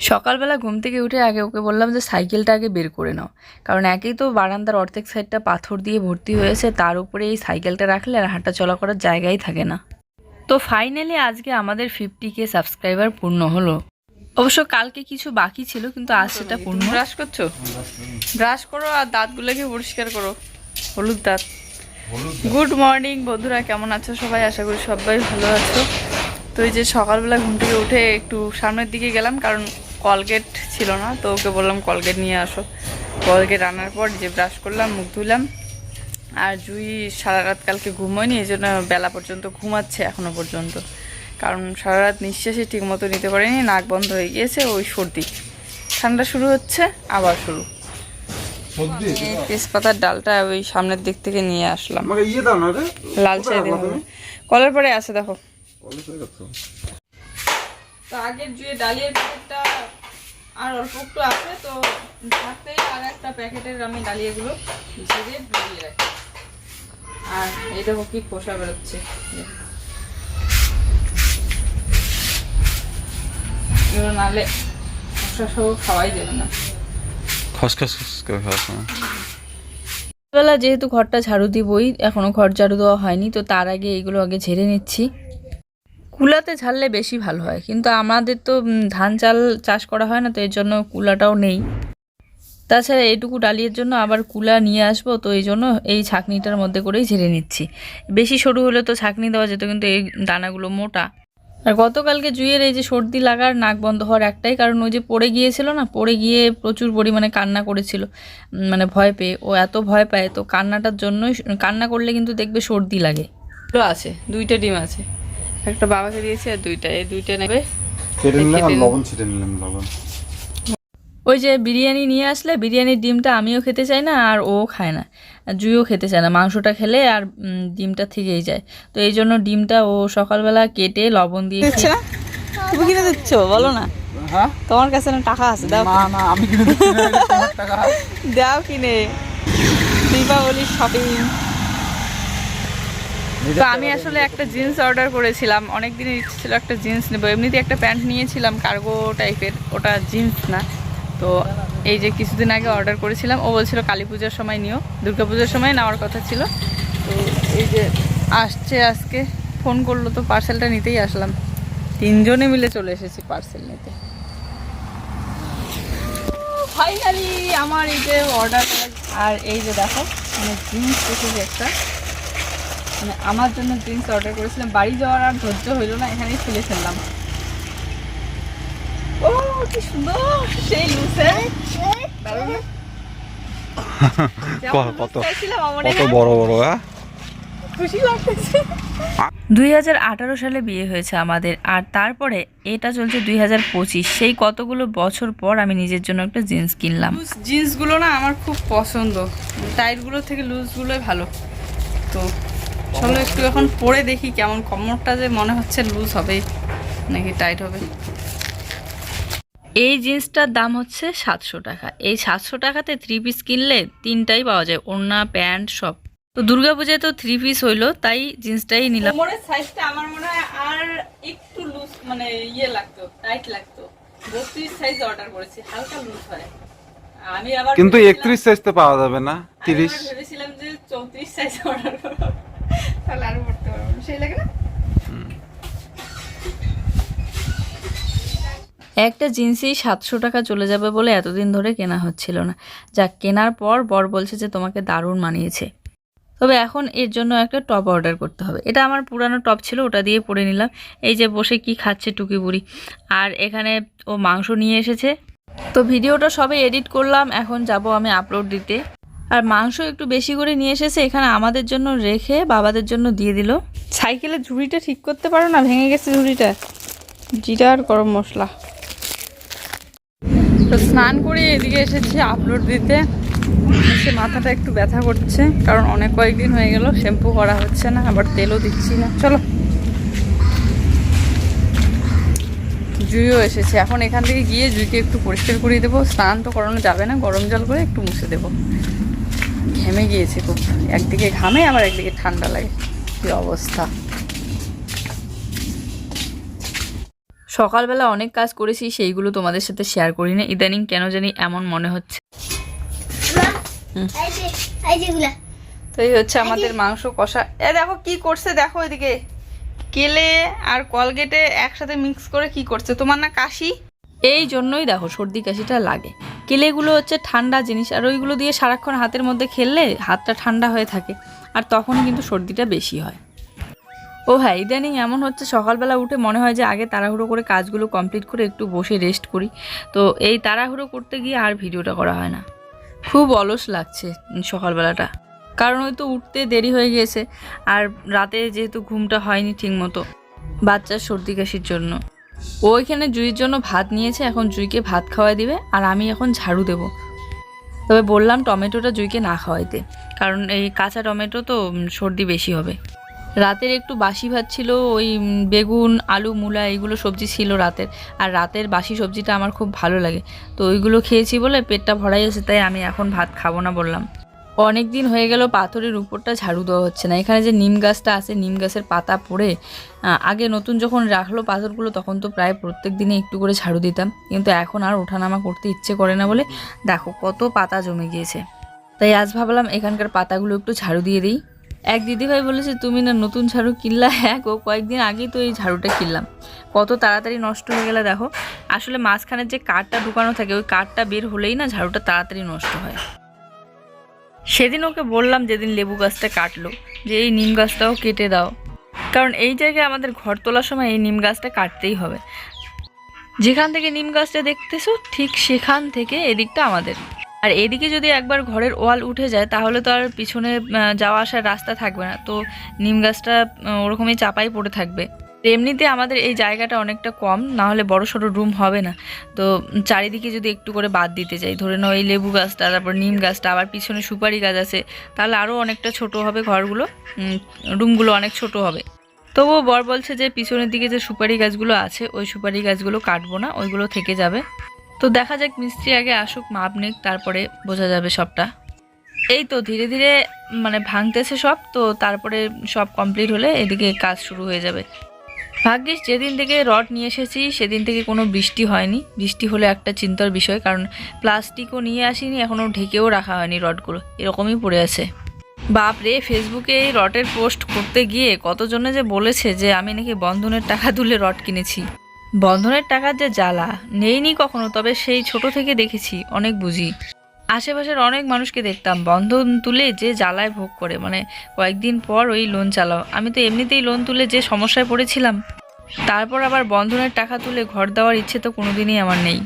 সকালবেলা ঘুম থেকে উঠে আগে ওকে বললাম যে সাইকেলটা আগে বের করে নাও। কারণ একেই তো বারান্দার অর্ধেক সাইডটা পাথর দিয়ে ভর্তি হয়েছে তার উপরে এই সাইকেলটা রাখলে আর হাঁটা চলা করার জায়গাই থাকে না। তো ফাইনালি আজকে আমাদের ফিফটি কে সাবস্ক্রাইবার পূর্ণ হলো। অবশ্য কালকে কিছু বাকি ছিল কিন্তু আজ সেটা পূর্ণ। ব্রাশ করছ? ব্রাশ করো আর দাঁতগুলোকে পরিষ্কার করো। হলুদ দাঁত। গুড মর্নিং বন্ধুরা কেমন আছো সবাই? আশা করি সবাই ভালো আছো। তো এই যে সকালবেলা ঘুম থেকে উঠে একটু সামনের দিকে গেলাম কারণ কলগেট ছিল না তো ওকে বললাম কলগেট নিয়ে আসো। কলগেট আনার পর যে ব্রাশ করলাম মুখ ধুলাম আর জুই সারা রাত কালকে ঘুমোয়নি এই জন্য বেলা পর্যন্ত ঘুমাচ্ছে এখনও পর্যন্ত। কারণ সারা রাত নিঃশ্বাসই ঠিক মতো নিতে পারেনি নাক বন্ধ হয়ে গিয়েছে ওই সর্দি। ঠান্ডা শুরু হচ্ছে আবার শুরু। এই তেজপাতার ডালটা ওই সামনের দিক থেকে নিয়ে আসলাম। ইয়ে লাল চাই কলের পরে আছে দেখো। তো আগের যে ডালিয়ার প্যাকেটটা আর অল্প একটু আছে তো থাকতেই আর একটা প্যাকেটের আমি ডালিয়াগুলো ঝেড়ে ভরিয়ে রাখি। আর এই দেখো কি খোসা বেরোচ্ছে। এগুলো নালে খোসা সহ খাওয়াই যাবে না। খসখস করে খাওয়া বেলা যেহেতু ঘরটা ঝাড়ু দিবই এখনও ঘর ঝাড়ু দেওয়া হয়নি তো তার আগে এইগুলো আগে ঝেড়ে নিচ্ছি। কুলাতে ঝাড়লে বেশি ভালো হয়, কিন্তু আমাদের তো ধান চাল চাষ করা হয় না, তো এর জন্য কুলাটাও নেই। তাছাড়া এইটুকু ডালিয়ের জন্য আবার কুলা নিয়ে আসব, তো এই জন্য এই ছাকনিটার মধ্যে করেই ঝেড়ে নিচ্ছি। বেশি সরু হলে তো ছাকনি দেওয়া যেত, কিন্তু এই দানাগুলো মোটা। আর গতকালকে জুইয়ের এই যে সর্দি লাগার নাক বন্ধ হওয়ার একটাই কারণ, ওই যে পড়ে গিয়েছিল না, পড়ে গিয়ে প্রচুর পরিমাণে কান্না করেছিল। মানে ভয় পেয়ে, ও এত ভয় পায়, তো কান্নাটার জন্যই, কান্না করলে কিন্তু দেখবে সর্দি লাগে। আছে, দুইটা ডিম আছে। একটা বাবাকে দিয়েছি আর দুইটা এই দুইটা নেবে। কেটে নিলাম আর লবণ ছিটে নিলাম লবণ। ওই যে বিরিয়ানি নিয়ে আসলে বিরিয়ানির ডিমটা আমিও খেতে চাই না আর ও খায় না। আর জুইও খেতে চায় না মাংসটা খেলে আর ডিমটা থেকেই যায়। তো এই জন্য ডিমটা ও সকালবেলা কেটে লবণ দিয়ে খেয়ে- তুমি কিনে দিচ্ছ? বলো না। হ্যাঁ? তোমার কাছে না টাকা আছে দাও। না না আমি কিনে দিচ্ছি না, টাকা দাও কিনে। দীপাবলি শপিং তো আমি আসলে একটা জিন্স অর্ডার করেছিলাম অনেক দিনের ইচ্ছে ছিল একটা জিন্স নেব। এমনিতে একটা প্যান্ট নিয়েছিলাম কার্গো টাইপের ওটা জিন্স না। তো এই যে কিছুদিন আগে অর্ডার করেছিলাম ও বলছিল কালী পূজার সময় নিও দুর্গা পূজার সময় নেওয়ার কথা ছিল। তো এই যে আসছে আজকে ফোন করল তো পার্সেলটা নিতেই আসলাম। তিনজনে মিলে চলে এসেছি পার্সেল নিতে। ফাইনালি আমার এই যে অর্ডার আর এই যে দেখো মানে জিন্স এসেছে একটা। মানে আমার জন্য জিন্স অর্ডার করেছিলাম। বাড়ি যাওয়ার আর ধৈর্য হইল না এখানেই ফেলে ফেললাম। ও কি সুন্দর! সেই লুসে। কত- কত বড় বড় হ্যাঁ? খুশি লাগতেছে। দুই হাজার আঠারো সালে বিয়ে হয়েছে আমাদের আর তারপরে এটা চলছে দুই হাজার পঁচিশ। সেই কতগুলো বছর পর আমি নিজের জন্য একটা জিন্স কিনলাম। জিন্সগুলো না আমার খুব পছন্দ। টাইটগুলো থেকে লুজগুলোই ভালো। তো চলো একটু এখন পরে দেখি কেমন কমরটা যে মনে হচ্ছে লুজ হবে নাকি টাইট হবে। এই জিন্সটার দাম হচ্ছে সাতশো টাকা। এই সাতশো টাকাতে থ্রি পিস কিনলে তিনটাই পাওয়া যায় ওড়না প্যান্ট সব। তো দুর্গা দুর্গাপূজায় তো থ্রি পিস হইল তাই জিন্সটাই নিলাম। কোমরের সাইজটা আমার মনে হয় আর একটু লুজ মানে ইয়ে লাগতো টাইট লাগতো। বত্রিশ সাইজ অর্ডার করেছি হালকা লুজ হয়। আমি আবার কিন্তু একত্রিশ সাইজতে পাওয়া যাবে না তিরিশ। ভেবেছিলাম যে চৌত্রিশ সাইজ অর্ডার করব। একটা জিন্সই সাতশো টাকা চলে যাবে বলে এতদিন ধরে কেনা হচ্ছিল না। যা কেনার পর বর বলছে যে তোমাকে দারুণ মানিয়েছে। তবে এখন এর জন্য একটা টপ অর্ডার করতে হবে। এটা আমার পুরানো টপ ছিল, ওটা দিয়ে পরে নিলাম। এই যে বসে কি খাচ্ছে টুকি বুড়ি। আর এখানে ও মাংস নিয়ে এসেছে। তো ভিডিওটা সবে এডিট করলাম, এখন যাব আমি আপলোড দিতে। আর মাংস একটু বেশি করে নিয়ে এসেছে, এখানে আমাদের জন্য রেখে বাবাদের জন্য দিয়ে দিল। সাইকেলের ঝুড়িটা ঠিক করতে পারো না, ভেঙে গেছে ঝুড়িটা। জিরা আর গরম মশলা। তো স্নান করে এদিকে এসেছি আপলোড দিতে। সে মাথাটা একটু ব্যথা করছে, কারণ অনেক কয়েকদিন হয়ে গেল, শ্যাম্পু করা হচ্ছে না, আবার তেলও দিচ্ছি না। চলো। জুইও এসেছে। এখন এখান থেকে গিয়ে জুইকে একটু পরিষ্কার করিয়ে দেবো। স্নান তো করানো যাবে না, গরম জল করে একটু মুছে দেবো। ঘেমে গিয়েছে খুব। একদিকে ঘামে আবার একদিকে ঠান্ডা লাগে। কি অবস্থা। সকালবেলা অনেক কাজ করেছি সেইগুলো তোমাদের সাথে শেয়ার করি না। ইদানিং কেন জানি এমন মনে হচ্ছে। তো এই হচ্ছে আমাদের মাংস কষা। এ দেখো কি করছে দেখো এদিকে। কেলে আর কলগেটে একসাথে মিক্স করে কি করছে? তোমার না কাশি? এই জন্যই দেখো, সর্দি কাশিটা লাগে। কেলেগুলো হচ্ছে ঠান্ডা জিনিস, আর ওইগুলো দিয়ে সারাক্ষণ হাতের মধ্যে খেললে হাতটা ঠান্ডা হয়ে থাকে, আর তখন কিন্তু সর্দিটা বেশি হয়। ও হ্যাঁ ইদানিং এমন হচ্ছে, সকালবেলা উঠে মনে হয় যে আগে তাড়াহুড়ো করে কাজগুলো কমপ্লিট করে একটু বসে রেস্ট করি। তো এই তাড়াহুড়ো করতে গিয়ে আর ভিডিওটা করা হয় না। খুব অলস লাগছে সকালবেলাটা। কারণ ওই তো উঠতে দেরি হয়ে গিয়েছে আর রাতে যেহেতু ঘুমটা হয়নি ঠিক মতো বাচ্চার সর্দি কাশির জন্য। ও এখানে জুইয়ের জন্য ভাত নিয়েছে, এখন জুইকে ভাত খাওয়াই দিবে, আর আমি এখন ঝাড়ু দেব। তবে বললাম টমেটোটা জুইকে না খাওয়াইতে, কারণ এই কাঁচা টমেটো তো সর্দি বেশি হবে। রাতের একটু বাসি ভাত ছিল, ওই বেগুন, আলু, মূলা, এইগুলো সবজি ছিল রাতের, আর রাতের বাসি সবজিটা আমার খুব ভালো লাগে। তো ওইগুলো খেয়েছি বলে পেটটা ভরাই আছে, তাই আমি এখন ভাত খাব না বললাম। অনেক দিন হয়ে গেল পাথরের উপরটা ঝাড়ু দেওয়া হচ্ছে না। এখানে যে নিম গাছটা আছে, নিম গাছের পাতা পড়ে আগে নতুন যখন রাখল পাথরগুলো, তখন তো প্রায় প্রত্যেক দিনে একটু করে ঝাড়ু দিতাম। কিন্তু এখন আর ওঠানামা করতে ইচ্ছে করে না বলে দেখো কত পাতা জমে গিয়েছে। তাই আজ ভাবলাম এখানকার পাতাগুলো একটু ঝাড়ু দিয়ে দিই। এক দিদিভাই বলেছে, তুমি না নতুন ঝাড়ু কিনলা? এক ও কয়েকদিন আগেই তো এই ঝাড়ুটা কিনলাম। কত তাড়াতাড়ি নষ্ট হয়ে গেলে দেখো। আসলে মাঝখানের যে কাঠটা ঢুকানো থাকে, ওই কাঠটা বের হলেই না ঝাড়ুটা তাড়াতাড়ি নষ্ট হয়। সেদিন ওকে বললাম যেদিন লেবু গাছটা কাটলো, যে এই নিম গাছটাও কেটে দাও। কারণ এই জায়গায় আমাদের ঘর তোলার সময় এই নিম গাছটা কাটতেই হবে। যেখান থেকে নিম গাছটা দেখতেছো, ঠিক সেখান থেকে এদিকটা আমাদের। আর এদিকে যদি একবার ঘরের ওয়াল উঠে যায়, তাহলে তো আর পিছনে যাওয়া আসার রাস্তা থাকবে না। তো নিম গাছটা ওরকমই চাপাই পড়ে থাকবে। এমনিতে আমাদের এই জায়গাটা অনেকটা কম না হলে বড় সড়ো রুম হবে না। তো চারিদিকে যদি একটু করে বাদ দিতে চাই, ধরে নাও এই লেবু গাছটা, তারপর নিম গাছটা, আবার পিছনে সুপারি গাছ আছে, তাহলে আরও অনেকটা ছোট হবে ঘরগুলো রুমগুলো অনেক ছোট হবে। তবুও বর বলছে যে পিছনের দিকে যে সুপারি গাছগুলো আছে, ওই সুপারি গাছগুলো কাটবো না, ওইগুলো থেকে যাবে। তো দেখা যাক মিস্ত্রি আগে আসুক, মাপ নিক, তারপরে বোঝা যাবে সবটা। এই তো ধীরে ধীরে মানে ভাঙতেছে সব, তো তারপরে সব কমপ্লিট হলে এদিকে কাজ শুরু হয়ে যাবে। ভাগ্যিস যেদিন থেকে রড নিয়ে এসেছি, সেদিন থেকে কোনো বৃষ্টি হয়নি। বৃষ্টি হলে একটা চিন্তার বিষয়, কারণ প্লাস্টিকও নিয়ে আসিনি, এখনও ঢেকেও রাখা হয়নি রডগুলো। এরকমই পড়ে আছে। বাপরে, ফেসবুকে এই রটের পোস্ট করতে গিয়ে কতজনে যে বলেছে যে আমি নাকি বন্ধনের টাকা তুলে রড কিনেছি। বন্ধনের টাকার যে জ্বালা, নেইনি কখনো, তবে সেই ছোট থেকে দেখেছি, অনেক বুঝি। আশেপাশের অনেক মানুষকে দেখতাম, বন্ধন তুলে যে জ্বালায় ভোগ করে। মানে কয়েকদিন পর ওই লোন চালাও। আমি তো এমনিতেই লোন তুলে যে সমস্যায় পড়েছিলাম, তারপর আবার বন্ধনের টাকা তুলে ঘর দেওয়ার ইচ্ছে তো কোনোদিনই আমার নেই।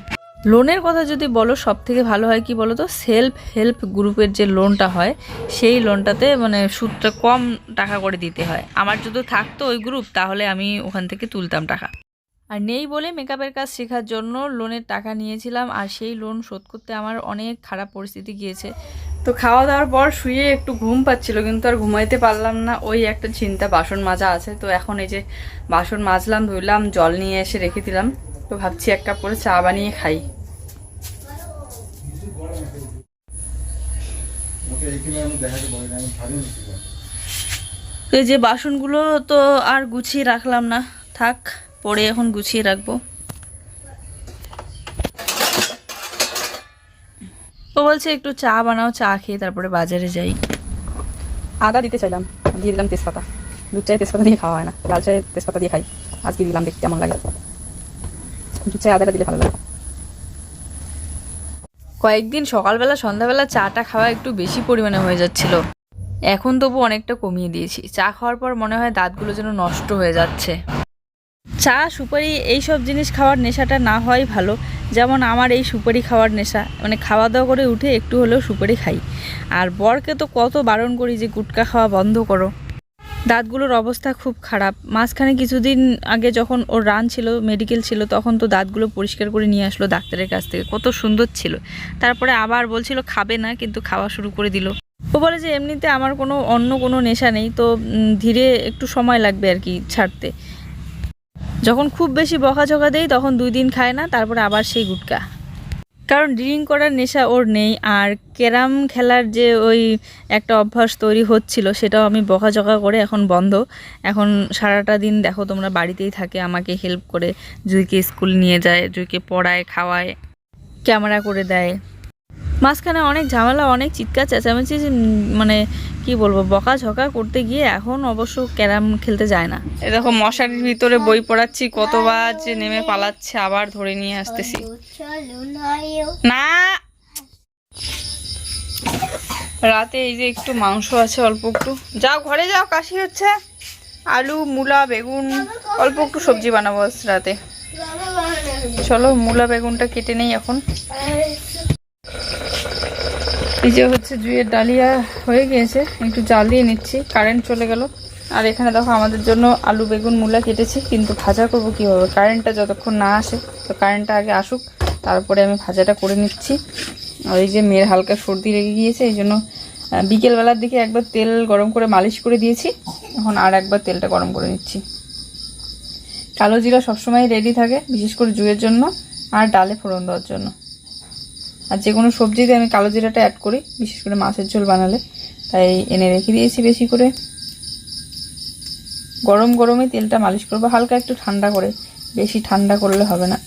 লোনের কথা যদি বলো সব থেকে ভালো হয় কি বলো তো সেলফ হেল্প গ্রুপের যে লোনটা হয়, সেই লোনটাতে মানে সুদটা কম টাকা করে দিতে হয়। আমার যদি থাকতো ওই গ্রুপ তাহলে আমি ওখান থেকে তুলতাম টাকা। আর নেই বলে মেকআপের কাজ শেখার জন্য লোনের টাকা নিয়েছিলাম আর সেই লোন শোধ করতে আমার অনেক খারাপ পরিস্থিতি গিয়েছে। তো খাওয়া দাওয়ার পর শুয়ে একটু ঘুম পাচ্ছিল কিন্তু আর ঘুমাইতে পারলাম না। ওই একটা চিন্তা বাসন মাজা আছে। তো এখন এই যে বাসন মাজলাম ধুইলাম জল নিয়ে এসে রেখে দিলাম। তো ভাবছি এক কাপ করে চা বানিয়ে খাই। এই যে বাসনগুলো তো আর গুছিয়ে রাখলাম না। থাক। পরে এখন গুছিয়ে রাখব। ও বলছে একটু চা বানাও চা খেয়ে তারপরে বাজারে যাই। আদা দিতে চাইলাম দিয়ে দিলাম তেজপাতা। দুধ চায়ে তেজপাতা দিয়ে খাওয়া হয় না লাল চায়ে তেজপাতা দিয়ে খাই। আজকে দিলাম দেখতে কেমন লাগে। দুধ চায়ে আদাটা দিলে ভালো লাগে। কয়েকদিন সকালবেলা সন্ধ্যাবেলা চাটা খাওয়া একটু বেশি পরিমাণে হয়ে যাচ্ছিল। এখন তবু অনেকটা কমিয়ে দিয়েছি। চা খাওয়ার পর মনে হয় দাঁতগুলো যেন নষ্ট হয়ে যাচ্ছে। চা, সুপারি এইসব জিনিস খাওয়ার নেশাটা না হয় ভালো। যেমন আমার এই সুপারি খাওয়ার নেশা। মানে খাওয়া দাওয়া করে উঠে একটু হলেও সুপারি খাই। আর বরকে তো কত বারণ করি যে গুটকা খাওয়া বন্ধ করো। দাঁতগুলোর অবস্থা খুব খারাপ। মাঝখানে কিছুদিন আগে যখন ওর রান ছিল মেডিকেল ছিল, তখন তো দাঁতগুলো পরিষ্কার করে নিয়ে আসলো ডাক্তারের কাছ থেকে। কত সুন্দর ছিল। তারপরে আবার বলছিল খাবে না, কিন্তু খাওয়া শুরু করে দিল। ও বলে যে, এমনিতে আমার কোনো অন্য কোনো নেশা নেই, তো ধীরে একটু সময় লাগবে আর কি ছাড়তে। যখন খুব বেশি বকাঝকা দেই, তখন দুই দিন খায় না, তারপরে আবার সেই গুটকা। কারণ ড্রিঙ্ক করার নেশা ওর নেই, আর ক্যারাম খেলার যে ওই একটা অভ্যাস তৈরি হচ্ছিল, সেটাও আমি বকাঝকা করে এখন বন্ধ। এখন সারাটা দিন দেখো তোমরা বাড়িতেই থাকে, আমাকে হেল্প করে, জুইকে স্কুল নিয়ে যায়, জুইকে পড়ায়, খাওয়ায়, ক্যামেরা করে দেয়। মাঝখানে অনেক ঝামেলা, অনেক চিৎকার, চেঁচামেচি মানে কি বলব, বকাঝকা করতে গিয়ে এখন অবশ্য ক্যারাম খেলতে যায় না। দেখো, মশারির ভিতরে বই পড়াচ্ছি, কতবার যে নেমে পালাচ্ছে, আবার ধরে নিয়ে আসতেছি। না! রাতে এই যে একটু মাংস আছে, অল্প একটু। যাও, ঘরে যাও, কাশি হচ্ছে। আলু, মূলা, বেগুন, অল্প একটু সবজি বানাবো রাতে। চলো, মূলা, বেগুনটা কেটে নেই এখন। এই যে হচ্ছে জুয়ের ডালিয়া হয়ে গিয়েছে। একটু জাল দিয়ে নিচ্ছি কারেন্ট চলে গেল। আর এখানে দেখো আমাদের জন্য আলু, বেগুন, মূলা কেটেছি, কিন্তু ভাজা করব কীভাবে? কারেন্টটা যতক্ষণ না আসে, তো কারেন্টটা আগে আসুক, তারপরে আমি ভাজাটা করে নিচ্ছি। আর এই যে মেয়ের হালকা সর্দি লেগে গিয়েছে, এই জন্য বিকেলবেলার দিকে একবার তেল গরম করে মালিশ করে দিয়েছি। এখন আর একবার তেলটা গরম করে নিচ্ছি। কালো জিরা সবসময় রেডি থাকে, বিশেষ করে জুয়ের জন্য, আর ডালে ফোড়ন দেওয়ার জন্য। আর যে কোনো সবজিতে আমি কালো জিরাটা অ্যাড করি, বিশেষ করে মাছের ঝোল বানালে। তাই এনে রেখে দিয়েছি বেশি করে। গরম গরমে তেলটা মালিশ করব, হালকা একটু ঠান্ডা করে। বেশি ঠান্ডা করলে হবে না।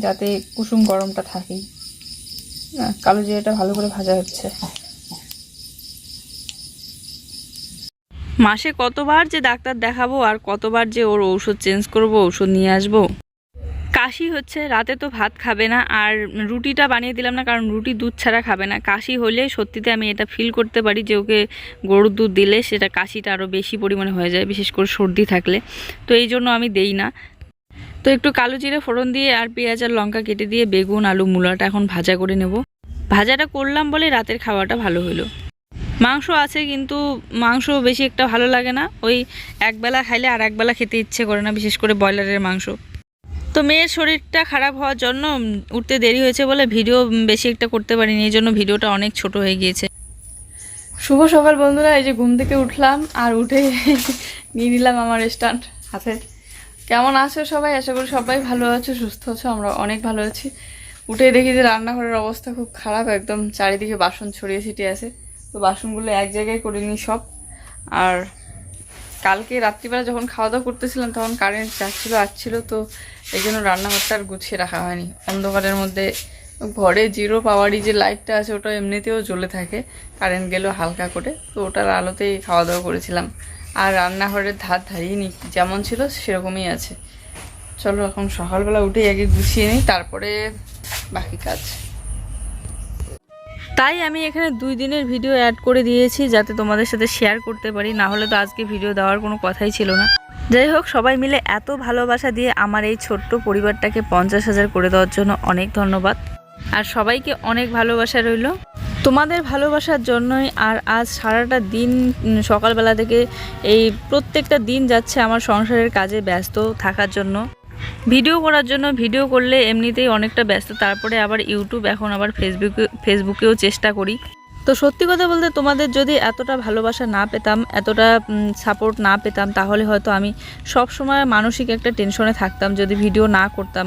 যাতে কুসুম গরমটা থাকেই। না, কালো জিরাটা ভালো করে ভাজা হচ্ছে। মাসে কতবার যে ডাক্তার দেখাবো আর কতবার যে ওর ঔষধ চেঞ্জ করব, ঔষধ নিয়ে আসব? কাশি হচ্ছে, রাতে তো ভাত খাবে না আর রুটিটা বানিয়ে দিলাম না কারণ রুটি দুধ ছাড়া খাবে না। কাশি হলে সত্যিতে আমি এটা ফিল করতে পারি যে ওকে গরুর দুধ দিলে সেটা কাশিটা আরও বেশি পরিমাণে হয়ে যায়, বিশেষ করে সর্দি থাকলে। তো এই জন্য আমি দেই না। তো একটু কালো জিরে ফোড়ন দিয়ে আর পেঁয়াজ আর লঙ্কা কেটে দিয়ে বেগুন, আলু, মূলাটা এখন ভাজা করে নেব। ভাজাটা করলাম বলে রাতের খাওয়াটা ভালো হলো। মাংস আছে কিন্তু মাংস বেশি একটা ভালো লাগে না। ওই একবেলা খাইলে আর একবেলা খেতে ইচ্ছে করে না, বিশেষ করে ব্রয়লারের মাংস। তো মেয়ের শরীরটা খারাপ হওয়ার জন্য উঠতে দেরি হয়েছে বলে ভিডিও বেশি একটা করতে পারিনি, এই জন্য ভিডিওটা অনেক ছোট হয়ে গিয়েছে। শুভ সকাল বন্ধুরা, এই যে ঘুম থেকে উঠলাম, আর উঠে নিয়ে নিলাম আমার স্ট্যান্ড হাতে। কেমন আছো সবাই? আশা করি সবাই ভালো আছো, সুস্থ আছো, আমরা অনেক ভালো আছি। উঠে দেখি যে রান্নাঘরের অবস্থা খুব খারাপ, একদম চারিদিকে বাসন ছড়িয়ে ছিটিয়ে আছে। তো বাসনগুলো এক জায়গায় করে নিই সব। আর কালকে রাত্রিবেলা যখন খাওয়া দাওয়া করতেছিলাম, তখন কারেন্ট যাচ্ছিল, আসছিল, তো এই জন্য রান্নাঘরটা আর গুছিয়ে রাখা হয়নি। অন্ধকারের মধ্যে ঘরে জিরো পাওয়ারই যে লাইটটা আছে, ওটা এমনিতেও জ্বলে থাকে। কারেন্ট গেলেও হালকা করে, তো ওটার আলোতেই খাওয়া দাওয়া করেছিলাম। আর রান্নাঘরের ধার ধারিয়ে নি যেমন ছিল সেরকমই আছে। চলো এখন সকালবেলা উঠেই আগে গুছিয়ে নিই, তারপরে বাকি কাজ। তাই আমি এখানে দুই দিনের ভিডিও অ্যাড করে দিয়েছি যাতে তোমাদের সাথে শেয়ার করতে পারি, না হলে তো আজকে ভিডিও দেওয়ার কোনো কথাই ছিল না। যাই হোক, সবাই মিলে এত ভালোবাসা দিয়ে আমার এই ছোট্ট পরিবারটাকে পঞ্চাশ হাজার করে দেওয়ার জন্য অনেক ধন্যবাদ। আর সবাইকে অনেক ভালোবাসা রইল। তোমাদের ভালোবাসার জন্যই আর আজ সারাটা দিন সকালবেলা থেকে এই প্রত্যেকটা দিন যাচ্ছে আমার সংসারের কাজে ব্যস্ত থাকার জন্য। ভিডিও করার জন্য, ভিডিও করলে এমনিতেই অনেকটা ব্যস্ত। তারপরে আবার ইউটিউব এখন আবার ফেসবুকে ফেসবুকেও চেষ্টা করি। তো সত্যি কথা বলতে তোমাদের যদি এতটা ভালোবাসা না পেতাম, এতটা সাপোর্ট না পেতাম, তাহলে হয়তো আমি সব সময় মানসিক একটা টেনশনে থাকতাম, যদি ভিডিও না করতাম।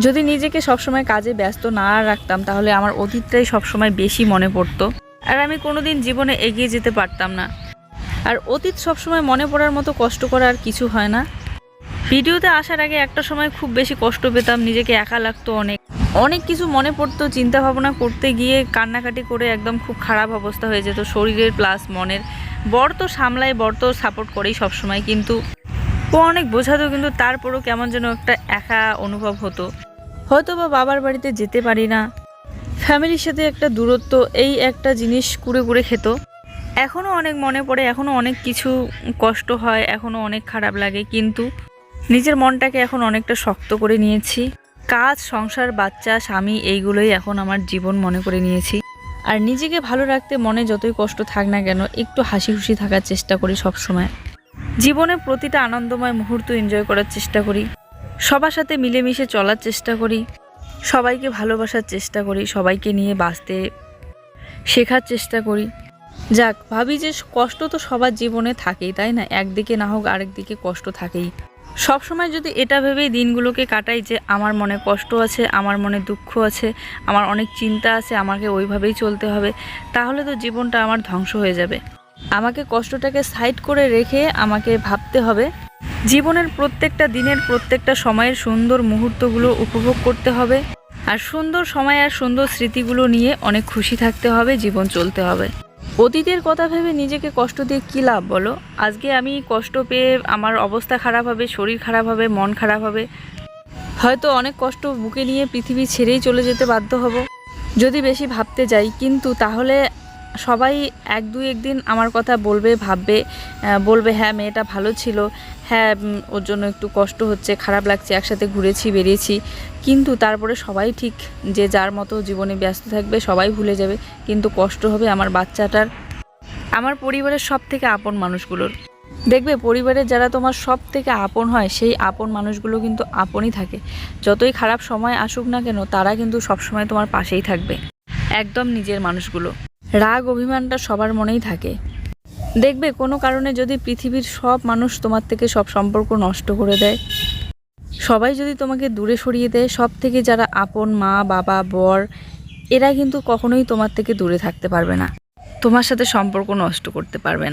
যদি নিজেকে সবসময় কাজে ব্যস্ত না রাখতাম, তাহলে আমার অতীতটাই সবসময় বেশি মনে পড়তো। আর আমি কোনোদিন জীবনে এগিয়ে যেতে পারতাম না। আর অতীত সবসময় মনে পড়ার মতো কষ্ট করা আর কিছু হয় না। ভিডিওতে আসার আগে একটা সময় খুব বেশি কষ্ট পেতাম, নিজেকে একা লাগতো অনেক। অনেক কিছু মনে পড়তো চিন্তা ভাবনা করতে গিয়ে কান্নাকাটি করে একদম খুব খারাপ অবস্থা হয়ে যেত, শরীরের প্লাস মনের। বর তো সামলায়, বর তো সাপোর্ট করেই সবসময়, কিন্তু ও অনেক বোঝাতো, কিন্তু তারপরও কেমন যেন একটা একা অনুভব হতো। হয়তো বা বাবার বাড়িতে যেতে পারি না। ফ্যামিলির সাথে একটা দূরত্ব, এই একটা জিনিস কুড়ে কুড়ে খেত। এখনও অনেক মনে পড়ে এখনও অনেক কিছু কষ্ট হয় এখনও অনেক খারাপ লাগে, কিন্তু নিজের মনটাকে এখন অনেকটা শক্ত করে নিয়েছি। কাজ, সংসার, বাচ্চা, স্বামী, এইগুলোই এখন আমার জীবন মনে করে নিয়েছি। আর নিজেকে ভালো রাখতে মনে যতই কষ্ট থাক না কেন, একটু হাসি খুশি থাকার চেষ্টা করি সব সময় জীবনে প্রতিটা আনন্দময় মুহূর্ত এনজয় করার চেষ্টা করি। সবার সাথে মিলেমিশে চলার চেষ্টা করি। সবাইকে ভালোবাসার চেষ্টা করি। সবাইকে নিয়ে বাঁচতে শেখার চেষ্টা করি। যাক, ভাবি যে কষ্ট তো সবার জীবনে থাকেই, তাই না? একদিকে না হোক আরেক দিকে কষ্ট থাকেই। সব সময় যদি এটা ভেবেই দিনগুলোকে কাটাই যে আমার মনে কষ্ট আছে, আমার মনে দুঃখ আছে, আমার অনেক চিন্তা আছে, আমাকে ওইভাবেই চলতে হবে, তাহলে তো জীবনটা আমার ধ্বংস হয়ে যাবে। আমাকে কষ্টটাকে সাইড করে রেখে আমাকে ভাবতে হবে। জীবনের প্রত্যেকটা দিনের প্রত্যেকটা সময়ের সুন্দর মুহূর্তগুলো উপভোগ করতে হবে। আর সুন্দর সময় আর সুন্দর স্মৃতিগুলো নিয়ে অনেক খুশি থাকতে হবে, জীবন চলতে হবে। অতীতের কথা ভেবে নিজেকে কষ্ট দিয়ে কী লাভ বলো? আজকে আমি কষ্ট পেয়ে আমার অবস্থা খারাপ হবে, শরীর খারাপ হবে, মন খারাপ হবে। হয়তো অনেক কষ্ট বুকে নিয়ে পৃথিবী ছেড়েই চলে যেতে বাধ্য হব। যদি বেশি ভাবতে যাই, কিন্তু তাহলে সবাই এক দুই একদিন আমার কথা বলবে, ভাববে বলবে হ্যাঁ মেয়েটা ভালো ছিল। হ্যাঁ ওর জন্য একটু কষ্ট হচ্ছে, খারাপ লাগছে, একসাথে ঘুরেছি, বেরিয়েছি। কিন্তু তারপরে সবাই ঠিক যে যার মতো জীবনে ব্যস্ত থাকবে, সবাই ভুলে যাবে। কিন্তু কষ্ট হবে আমার বাচ্চাটার। আমার পরিবারের সব থেকে আপন মানুষগুলোর। দেখবে, পরিবারের যারা তোমার সব থেকে আপন হয়, সেই আপন মানুষগুলো কিন্তু আপনই থাকে। যতই খারাপ সময় আসুক না কেন, তারা কিন্তু সবসময় তোমার পাশেই থাকবে। একদম নিজের মানুষগুলো। রাগ অভিমানটা সবার মনেই থাকে। দেখবে কোনো কারণে যদি পৃথিবীর সব মানুষ তোমার থেকে সব সম্পর্ক নষ্ট করে দেয়। সবাই যদি তোমাকে দূরে সরিয়ে দেয়, সব থেকে যারা আপন মা, বাবা, বর, এরা কিন্তু কখনোই তোমার থেকে দূরে থাকতে পারবে না। তোমার সাথে সম্পর্ক নষ্ট করতে পারবে না।